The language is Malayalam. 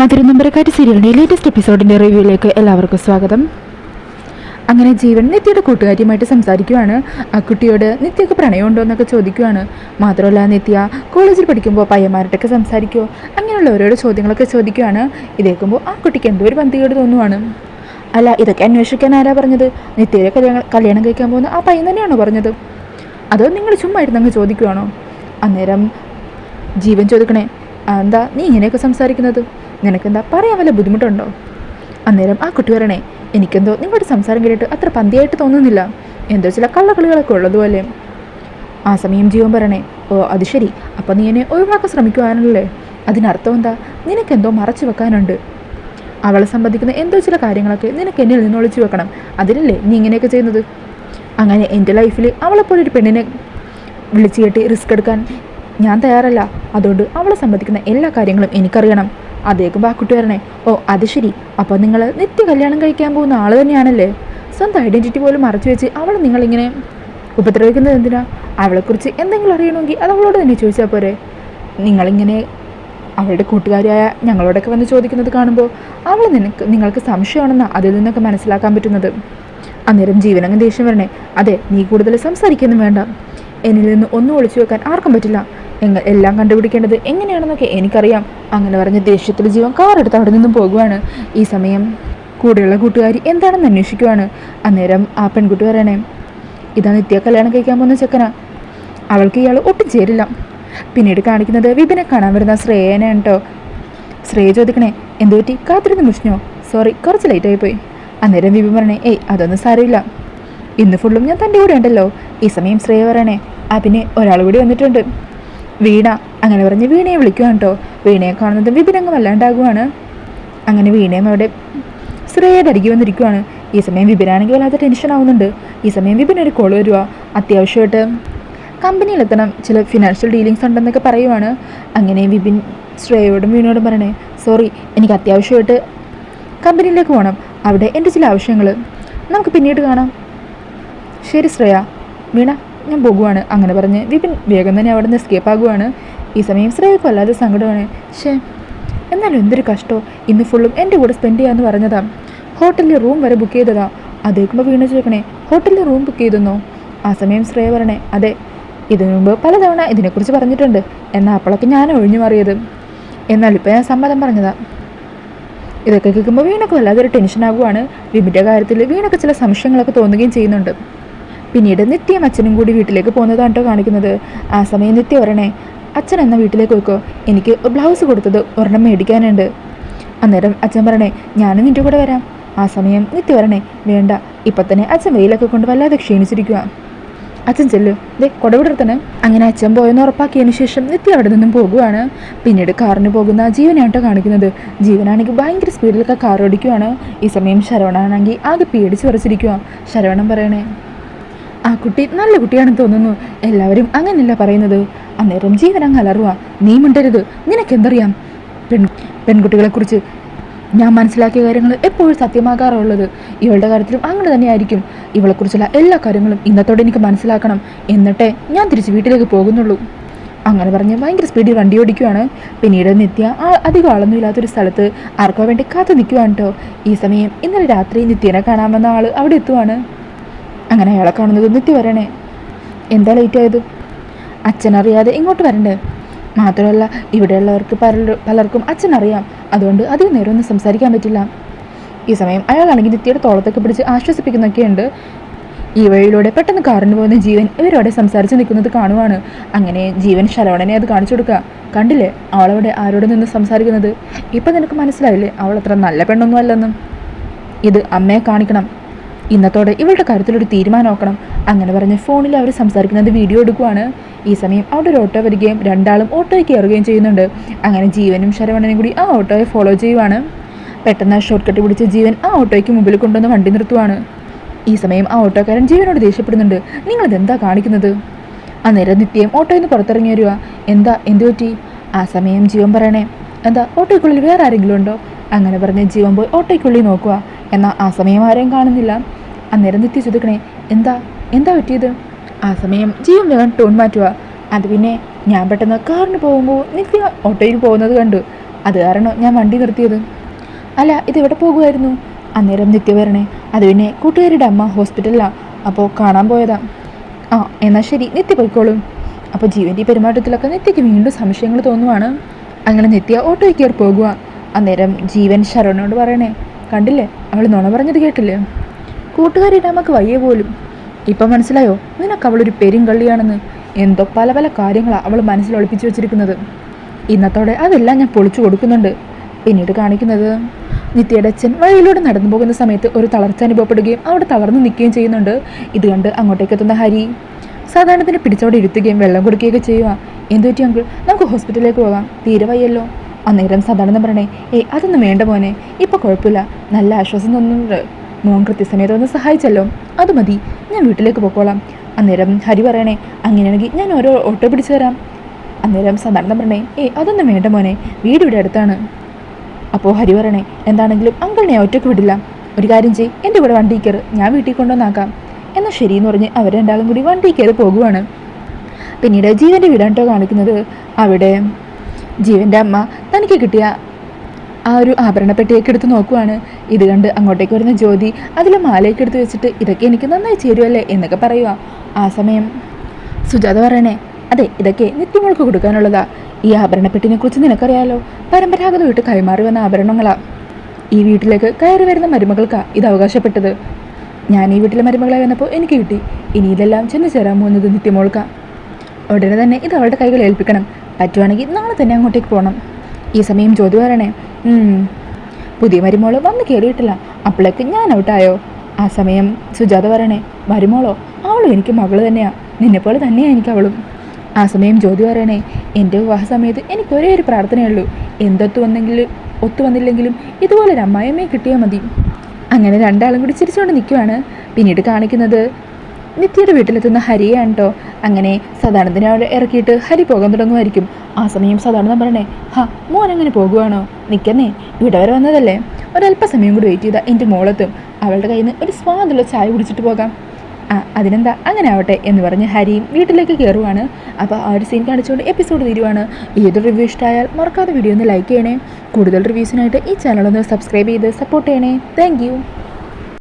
മധുര നമ്പരക്കാറ്റ് സീരിയലിന്റെ ലേറ്റസ്റ്റ് എപ്പിസോഡിന്റെ റിവ്യൂയിലേക്ക് എല്ലാവർക്കും സ്വാഗതം. അങ്ങനെ ജീവൻ നിത്യയുടെ കൂട്ടുകാരിയുമായിട്ട് സംസാരിക്കുവാണ്. ആ കുട്ടിയോട് നിത്യക്ക് പ്രണയമുണ്ടോ എന്നൊക്കെ ചോദിക്കുവാണ്. മാത്രമല്ല നിത്യ കോളേജിൽ പഠിക്കുമ്പോൾ പയ്യന്മാരോടൊക്കെ സംസാരിക്കുമോ അങ്ങനെയുള്ള ഓരോരോ ചോദ്യങ്ങളൊക്കെ ചോദിക്കുവാണ്. ഇതേക്കുമ്പോൾ ആ കുട്ടിക്ക് എന്തോ ഒരു ബന്ധികേട് തോന്നുവാണ്. അല്ല ഇതൊക്കെ അന്വേഷിക്കാൻ ആരാ പറഞ്ഞത്? നിത്യയുടെ കല്യാണം കല്യാണം കഴിക്കാൻ പോകുന്ന ആ പയ്യൻ തന്നെയാണോ പറഞ്ഞത്? അതോ നിങ്ങൾ ചുമ്മാ ഇരുന്ന് അങ്ങ് ചോദിക്കുവാണോ? അന്നേരം ജീവൻ ചോദിക്കണേ "ആ, എന്താ നീ ഇങ്ങനെയൊക്കെ സംസാരിക്കുന്നത്? നിനക്കെന്താ പറയാൻ വല്ല ബുദ്ധിമുട്ടുണ്ടോ? അന്നേരം ആ കുട്ടി പറയണേ എനിക്കെന്തോ നിങ്ങളുടെ സംസാരം കേട്ടിട്ട് അത്ര പന്തിയായിട്ട് തോന്നുന്നില്ല. എന്തോ ചില കള്ളക്കളികളൊക്കെ ഉള്ളതുപോലെ. ആ സമയം ജീവൻ പറയണേ ഓ അത് ശരി. അപ്പം നീ എന്നെ ഒഴിവാക്കാൻ ശ്രമിക്കുവാനല്ലേ? അതിനർത്ഥം എന്താ? നിനക്കെന്തോ മറച്ചു വെക്കാനുണ്ട്. അവളെ സംബന്ധിക്കുന്ന എന്തോ ചില കാര്യങ്ങളൊക്കെ നിനക്ക് എന്നിൽ നിന്ന് ഒളിച്ചു വെക്കണം. അതിനല്ലേ നീ ഇങ്ങനെയൊക്കെ ചെയ്യുന്നത്? അങ്ങനെ എന്റെ ലൈഫിൽ അവളെപ്പോലെ ഒരു പെണ്ണിനെ വിളിച്ചു കെട്ടി റിസ്ക് എടുക്കാൻ ഞാൻ തയ്യാറല്ല. അതുകൊണ്ട് അവളെ സംബന്ധിക്കുന്ന എല്ലാ കാര്യങ്ങളും എനിക്കറിയണം. അതേക്കും ബാക്കുട്ടി കുട്ടി വരണേ ഓ അത് ശരി. അപ്പോൾ നിങ്ങൾ നിത്യ കല്യാണം കഴിക്കാൻ പോകുന്ന ആൾ തന്നെയാണല്ലേ? സ്വന്തം ഐഡന്റിറ്റി പോലും മറച്ചു വെച്ച് അവൾ നിങ്ങളിങ്ങനെ ഉപദ്രവിക്കുന്നത് എന്തിനാ? അവളെക്കുറിച്ച് എന്തെങ്കിലും അറിയണമെങ്കിൽ അത് അവളോട് തന്നെ ചോദിച്ചാൽ പോരെ. നിങ്ങളിങ്ങനെ അവളുടെ കൂട്ടുകാരിയായ ഞങ്ങളോടൊക്കെ വന്ന് ചോദിക്കുന്നത് കാണുമ്പോൾ അവൾ നിനക്ക് നിങ്ങൾക്ക് സംശയമാണെന്നാണ് അതിൽ നിന്നൊക്കെ മനസ്സിലാക്കാൻ പറ്റുന്നത്. അന്നേരം ജീവനങ്ങ് ദേഷ്യം വരണേ. അതെ നീ കൂടുതൽ സംസാരിക്കുന്നു വേണ്ട. എന്നിൽ നിന്ന് ഒന്നും ഒളിച്ചു വെക്കാൻ ആർക്കും പറ്റില്ല. എല്ലാം കണ്ടുപിടിക്കേണ്ടത് എങ്ങനെയാണെന്നൊക്കെ എനിക്കറിയാം. അങ്ങനെ പറഞ്ഞ് ദേഷ്യത്തിൽ ജീവൻ കാറെടുത്ത് അവിടെ നിന്നും പോകുവാണ്. ഈ സമയം കൂടെയുള്ള കൂട്ടുകാരി എന്താണെന്ന് അന്വേഷിക്കുവാണ്. അന്നേരം ആ പെൺകുട്ടി പറയണേ ഇതാ നിത്യ കല്യാണം കഴിക്കാൻ പോകുന്ന ചെക്കന. അവൾക്ക് ഇയാൾ ഒട്ടും ചേരില്ല. പിന്നീട് കാണിക്കുന്നത് വിപിനെ കാണാൻ വരുന്ന ശ്രേയനാണ് കേട്ടോ ശ്രേയ ചോദിക്കണേ എന്തു പറ്റി? കാത്തിരുന്ന് മുഷിഞ്ഞോ? സോറി കുറച്ച് ലേറ്റായി പോയി. അന്നേരം വിപിൻ പറഞ്ഞേ ഏയ് അതൊന്നും സാരമില്ല. ഇന്ന് ഫുള്ളും ഞാൻ തന്റെ കൂടെ ഉണ്ടല്ലോ. ഈ സമയം ശ്രേയ പറയണേ ആ പിന്നെ ഒരാൾ കൂടി വന്നിട്ടുണ്ട്. വീണ. അങ്ങനെ പറഞ്ഞ് വീണയെ വിളിക്കുവാണ് കേട്ടോ വീണയെ കാണുന്നത് വിപിൻ അങ്ങ് വല്ലാണ്ടാകുവാണ് അങ്ങനെ വീണയും അവിടെ ശ്രേയയുടെ അരികെ വന്നിരിക്കുവാണ്. ഈ സമയം വിപിനാണെങ്കിൽ വല്ലാത്ത ടെൻഷൻ ആവുന്നുണ്ട്. ഈ സമയം ഒരു കോൾ വരുക അത്യാവശ്യമായിട്ട് കമ്പനിയിലെത്തണം. ചില ഫിനാൻഷ്യൽ ഡീലിങ്സ് ഉണ്ടെന്നൊക്കെ പറയുവാണ്. അങ്ങനെ വിപിൻ ശ്രേയോടും വീണയോടും പറയണേ സോറി എനിക്ക് അത്യാവശ്യമായിട്ട് കമ്പനിയിലേക്ക് പോകണം അവിടെ എന്റെ ചില ആവശ്യങ്ങൾ നമുക്ക് പിന്നീട് കാണാം. ശരി ശ്രേയ. വീണ. ഞാൻ പോകുവാണ് അങ്ങനെ പറഞ്ഞ് വിപിൻ വേഗം തന്നെ അവിടെ നിന്ന് എസ്കേപ്പ് ആകുവാണ്. ഈ സമയം ശ്രേയക്ക് വല്ലാതെ സങ്കടമാണ്. ഷേ എന്നാലും എന്തൊരു കഷ്ടോ ഇന്ന് ഫുള്ളും എന്റെ കൂടെ സ്പെൻഡ് ചെയ്യാമെന്ന് പറഞ്ഞതാ. ഹോട്ടലിൽ റൂം വരെ ബുക്ക് ചെയ്തതാ. അതേക്കുമ്പോൾ വീണ് ചോദിക്കണേ ഹോട്ടലിൽ റൂം ബുക്ക് ചെയ്തെന്നോ? ആ സമയം ശ്രേയ പറയണേ അതെ. ഇതിനു മുമ്പ് പലതവണ ഇതിനെക്കുറിച്ച് പറഞ്ഞിട്ടുണ്ട്. എന്നാൽ അപ്പോഴൊക്കെ ഞാൻ ഒഴിഞ്ഞു മാറിയത്. എന്നാൽ ഇപ്പോൾ ഞാൻ സമ്മതം പറഞ്ഞതാ. ഇതൊക്കെ കേൾക്കുമ്പോൾ വീണൊക്കെ വല്ലാതൊരു ടെൻഷൻ ആകുവാണ്. വിപിന്റെ കാര്യത്തിൽ വീണൊക്കെ ചില സംശയങ്ങളൊക്കെ തോന്നുകയും ചെയ്യുന്നുണ്ട്. പിന്നീട് നിത്യം അച്ഛനും കൂടി വീട്ടിലേക്ക് പോകുന്നതാണ് കേട്ടോ കാണിക്കുന്നത്. ആ സമയം നിത്യ പറയണേ അച്ഛൻ എന്ന വീട്ടിലേക്ക് വയ്ക്കോ എനിക്ക് ബ്ലൗസ് കൊടുത്തത് ഒരെണ്ണം മേടിക്കാനുണ്ട്. അന്നേരം അച്ഛൻ പറയണേ ഞാനും നിന്റെ കൂടെ വരാം. ആ സമയം നിത്യ വരണേ വേണ്ട ഇപ്പം തന്നെ അച്ഛൻ വെയിലൊക്കെ കൊണ്ട് വല്ലാതെ ക്ഷീണിച്ചിരിക്കുക അച്ഛൻ ചെല്ലു. ദേ കൊടവിടർത്തന് അങ്ങനെ അച്ഛൻ പോയെന്ന് ഉറപ്പാക്കിയതിന് ശേഷം നിത്യ അവിടെ നിന്നും പോകുവാണ്. പിന്നീട് കാറിന് പോകുന്ന ജീവനാട്ടോ കാണിക്കുന്നത്. ജീവനാണെങ്കിൽ ഭയങ്കര സ്പീഡിലൊക്കെ കാർ ഓടിക്കുവാണ് ഈ സമയം ശരവണാണെങ്കിൽ ആകെ പേടിച്ച് പറിച്ചിരിക്കുക ശരവണം പറയണേ ആ കുട്ടി നല്ല കുട്ടിയാണെന്ന് തോന്നുന്നു. എല്ലാവരും അങ്ങനെയല്ല പറയുന്നത്. അന്നേരം ജീവൻ അങ്ങ് അലറുക നീ മിണ്ടരുത്. നിനക്കെന്തറിയാം പെൺ പെൺകുട്ടികളെക്കുറിച്ച് ഞാൻ മനസ്സിലാക്കിയ കാര്യങ്ങൾ എപ്പോഴും സത്യമാകാറുള്ളത്. ഇവളുടെ കാര്യത്തിലും അങ്ങനെ തന്നെയായിരിക്കും. ഇവളെക്കുറിച്ചുള്ള എല്ലാ കാര്യങ്ങളും ഇന്നത്തോടെ എനിക്ക് മനസ്സിലാക്കണം. എന്നിട്ടേ ഞാൻ തിരിച്ച് വീട്ടിലേക്ക് പോകുന്നുള്ളൂ. അങ്ങനെ പറഞ്ഞ് ഭയങ്കര സ്പീഡിൽ വണ്ടി ഓടിക്കുവാണ്. പിന്നീട് നിത്യ ആ അധികം ആളൊന്നും ഇല്ലാത്തൊരു സ്ഥലത്ത് ആർക്കോ വേണ്ടി കാത്തു നിൽക്കുവാണ് കേട്ടോ ഈ സമയം ഇന്നലെ രാത്രി നിത്യനെ കാണാമെന്ന ആൾ അവിടെ എത്തുവാണ്. അങ്ങനെ അയാളെ കാണുന്നത് നിത്യ വരണേ. എന്താ ലേറ്റ് ആയത്? അച്ഛനറിയാതെ ഇങ്ങോട്ട് വരണ്ടേ? മാത്രമല്ല ഇവിടെയുള്ളവർക്ക് പല പലർക്കും അച്ഛനറിയാം. അതുകൊണ്ട് അധികം നേരം ഒന്നും സംസാരിക്കാൻ പറ്റില്ല. ഈ സമയം അയാളാണെങ്കിൽ നിത്യയുടെ തോളത്തൊക്കെ പിടിച്ച് ആശ്വസിപ്പിക്കുന്നൊക്കെയുണ്ട്. ഈ വഴിയിലൂടെ പെട്ടെന്ന് കാറിന് പോകുന്ന ജീവൻ ഇവരോടെ സംസാരിച്ച് നിൽക്കുന്നത് കാണുവാണ്. അങ്ങനെ ജീവൻ ശരവണനെ അത് കാണിച്ചു കൊടുക്കുക. കണ്ടില്ലേ അവളവിടെ ആരോട് നിന്ന് സംസാരിക്കുന്നത്? ഇപ്പം നിനക്ക് മനസ്സിലായില്ലേ അവൾ അത്ര നല്ല പെണ്ണൊന്നും അല്ലെന്നും ഇത് അമ്മയെ കാണിക്കണം. ഇന്നത്തോടെ ഇവളുടെ കാര്യത്തിലൊരു തീരുമാനമാക്കണം. അങ്ങനെ പറഞ്ഞ് ഫോണിൽ അവർ സംസാരിക്കുന്നത് വീഡിയോ എടുക്കുവാണ്. ഈ സമയം അവിടെ ഒരു ഓട്ടോ വരികയും രണ്ടാളും ഓട്ടോയിൽ കയറുകയും ചെയ്യുന്നുണ്ട്. അങ്ങനെ ജീവനും ശരവണനും കൂടി ആ ഓട്ടോയെ ഫോളോ ചെയ്യുവാണ്. പെട്ടെന്ന് ഷോർട്ട് കട്ട് പിടിച്ച് ജീവൻ ആ ഓട്ടോയ്ക്ക് മുമ്പിൽ കൊണ്ടുവന്ന് വണ്ടി നിർത്തുവാണ്. ഈ സമയം ആ ഓട്ടോക്കാരൻ ജീവനോട് ദേഷ്യപ്പെടുന്നുണ്ട്. നിങ്ങളിത് എന്താ കാണിക്കുന്നത്? അന്നേരം നിത്യം ഓട്ടോയിൽ നിന്ന് പുറത്തിറങ്ങി വരിക എന്താ എന്തു പറ്റി? ആ സമയം ജീവൻ പറയണേ. എന്താ ഓട്ടോയ്ക്കുള്ളിൽ വേറെ ആരെങ്കിലും ഉണ്ടോ? അങ്ങനെ പറഞ്ഞ് ജീവൻ പോയി ഓട്ടോയ്ക്കുള്ളിൽ നോക്കുക എന്നാൽ ആ സമയം ആരെയും കാണുന്നില്ല. അന്നേരം നിത്യ ചോദിക്കണേ എന്താ? എന്താ പറ്റിയത്? ആ സമയം ജീവൻ വേഗം ടോൺ മാറ്റുക. അത് പിന്നെ ഞാൻ പെട്ടെന്ന് കാറിന് പോകുമ്പോൾ നിത്യ ഓട്ടോയിൽ പോകുന്നത് കണ്ടു. അത് കാരണം ഞാൻ വണ്ടി നിർത്തിയത്? അല്ല ഇതെവിടെ പോകുമായിരുന്നു അന്നേരം നിത്യ വരണേ അത് പിന്നെ കൂട്ടുകാരുടെ അമ്മ ഹോസ്പിറ്റലിലാണ് അപ്പോൾ കാണാൻ പോയതാ. ആ എന്നാൽ ശരി നിത്യ പോയിക്കോളും. അപ്പോൾ ജീവന്റെ പെരുമാറ്റത്തിലൊക്കെ നിത്യയ്ക്ക് വീണ്ടും സംശയങ്ങൾ തോന്നുവാണ്. അങ്ങനെ നിത്യ ഓട്ടോയ്ക്ക് കയറി പോകുക അന്നേരം ജീവൻ ശരവണോട് പറയണേ കണ്ടില്ലേ? അവൾ നുണ പറഞ്ഞത് കേട്ടില്ലേ? കൂട്ടുകാരിയുടെ അമ്മയ്ക്ക് വയ്യ പോലും. ഇപ്പം മനസ്സിലായോ? നിനക്ക് അവളൊരു പെരുങ്കള്ളിയാണെന്ന്. എന്തോ പല പല കാര്യങ്ങളാണ് അവൾ മനസ്സിൽ ഒളിപ്പിച്ചു വെച്ചിരിക്കുന്നത്. ഇന്നത്തോടെ അതെല്ലാം ഞാൻ പൊളിച്ചു കൊടുക്കുന്നുണ്ട്. പിന്നീട് കാണിക്കുന്നത് നിത്യയുടെ അച്ഛൻ വഴിയിലൂടെ നടന്നു പോകുന്ന സമയത്ത് ഒരു തളർച്ച അനുഭവപ്പെടുകയും അവിടെ തളർന്നു നിൽക്കുകയും ചെയ്യുന്നുണ്ട്. ഇത് കണ്ട് അങ്ങോട്ടേക്ക് എത്തുന്ന ഹരി സാധാരണത്തിന് പിടിച്ചവിടെ ഇരുത്തുകയും വെള്ളം കൊടുക്കുകയൊക്കെ ചെയ്യുക എന്തു പറ്റി അങ്കിൾ? നമുക്ക് ഹോസ്പിറ്റലിലേക്ക് പോകാം. തീരെ വയ്യല്ലോ. അന്നേരം സാധാരണ പറഞ്ഞേ ഏയ് അതൊന്നും വേണ്ട മോനെ. ഇപ്പം കുഴപ്പമില്ല. നല്ല ആശ്വാസം തോന്നുന്നുണ്ട് മോൻ കൃത്യസമയത്ത് ഒന്ന് സഹായിച്ചല്ലോ. അത് മതി. ഞാൻ വീട്ടിലേക്ക് പോയിക്കോളാം അന്നേരം ഹരി പറയണേ അങ്ങനെയാണെങ്കിൽ ഞാൻ ഓരോ ഓട്ടോ പിടിച്ചു തരാം. അന്നേരം സാധാരണ പറഞ്ഞേ ഏയ് അതൊന്നും വേണ്ട മോനെ. വീട് ഇവിടെ അടുത്താണ്. അപ്പോൾ ഹരി പറയണേ എന്താണെങ്കിലും അങ്കിളിനെ ഒറ്റയ്ക്ക് വിടില്ല. ഒരു കാര്യം ചെയ് എന്റെ കൂടെ വണ്ടി കയറ്. ഞാൻ വീട്ടിൽ കൊണ്ടുവന്നാക്കാം. എന്നാൽ ശരിയെന്ന് പറഞ്ഞ് അവർ രണ്ടാളും കൂടി വണ്ടി കയറി പോകുവാണ്. പിന്നീട് ജീവന്റെ വീടാണ് കാണിക്കുന്നത്. അവിടെ ജീവന്റെ അമ്മ തനിക്ക് കിട്ടിയ ആ ഒരു ആഭരണപ്പെട്ടിയൊക്കെ എടുത്ത് നോക്കുവാണ്. ഇത് കണ്ട് അങ്ങോട്ടേക്ക് വരുന്ന ജ്യോതി അതിൽ മാലയൊക്കെ എടുത്ത് വെച്ചിട്ട് ഇതൊക്കെ എനിക്ക് നന്നായി ചേരുവല്ലേ എന്നൊക്കെ പറയുക ആ സമയം സുജാത പറയണേ അതെ ഇതൊക്കെ നിത്യമോൾക്ക് കൊടുക്കാനുള്ളതാ. ഈ ആഭരണപ്പെട്ടിനെ കുറിച്ച് നിനക്കറിയാലോ? പരമ്പരാഗത പരമ്പരാഗതമായിട്ട് കൈമാറി വന്ന ആഭരണങ്ങളാ. ഈ വീട്ടിലേക്ക് കയറി വരുന്ന മരുമകൾക്കാ ഇത് അവകാശപ്പെട്ടത്. ഞാൻ ഈ വീട്ടിലെ മരുമകളായി വന്നപ്പോൾ എനിക്ക് കിട്ടി. ഇനി ഇതെല്ലാം ചെന്ന് ചേരാൻ പോകുന്നത് നിത്യമോൾക്കാ. ഉടനെ തന്നെ ഇത് അവളുടെ കൈകൾ ഏൽപ്പിക്കണം. പറ്റുവാണെങ്കിൽ നാളെ തന്നെ അങ്ങോട്ടേക്ക് പോകണം ഈ സമയം ജ്യോതി പറയണേ "ഉം, പുതിയ മരുമോൾ വന്ന് കയറിയിട്ടില്ല അപ്പോഴേക്ക് ഞാൻ ഔട്ടായോ? ആ സമയം സുജാത പറയണേ മരുമോളോ അവളും എനിക്ക് മകൾ തന്നെയാ. നിന്നെപ്പോലെ തന്നെയാണ് എനിക്ക് അവളും. ആ സമയം ജ്യോതി പറയണേ എന്റെ വിവാഹ സമയത്ത് എനിക്ക് ഒരേ ഒരു പ്രാർത്ഥനയുള്ളൂ. എന്തൊത്തു വന്നെങ്കിലും ഒത്തു വന്നില്ലെങ്കിലും ഇതുപോലെ ഒരു അമ്മായിയമ്മയെ കിട്ടിയാൽ മതി. അങ്ങനെ രണ്ടാളും കൂടി ചിരിച്ചുകൊണ്ട് നിൽക്കുവാണ് പിന്നീട് കാണിക്കുന്നത് നിത്യയുടെ വീട്ടിലെത്തുന്ന ഹരിയാണ് കേട്ടോ അങ്ങനെ സദാനന്ദനെ അവിടെ ഇറക്കിയിട്ട് ഹരി പോകാൻ തുടങ്ങുമായിരിക്കും. ആ സമയം സദാനന്ദൻ പറയണേ ഹാ മോൻ അങ്ങനെ പോകുവാണോ? നിൽക്കുന്നേ ഇവിടെ വരെ വന്നതല്ലേ? ഒരല്പസമയം കൂടി വെയിറ്റ് ചെയ്താൽ എന്റെ മോളെത്തും. അവളുടെ കയ്യിൽ നിന്ന് ഒരു സ്വാദുള്ള ചായ കുടിച്ചിട്ട് പോകാം. ആ അതിനെന്താ? അങ്ങനെ ആവട്ടെ എന്ന് പറഞ്ഞ് ഹരിയും വീട്ടിലേക്ക് കയറുവാണ് അപ്പോൾ ആ ഒരു സീൻ കാണിച്ചുകൊണ്ട് എപ്പിസോഡ് തീരുവാണ്. ഏത് റിവ്യൂ ഇഷ്ടമായാൽ മറക്കാതെ വീഡിയോ ഒന്ന് ലൈക്ക് ചെയ്യണേ. കൂടുതൽ റിവ്യൂസിനായിട്ട് ഈ ചാനൽ ഒന്ന് സബ്സ്ക്രൈബ് ചെയ്ത് സപ്പോർട്ട് ചെയ്യണേ. താങ്ക്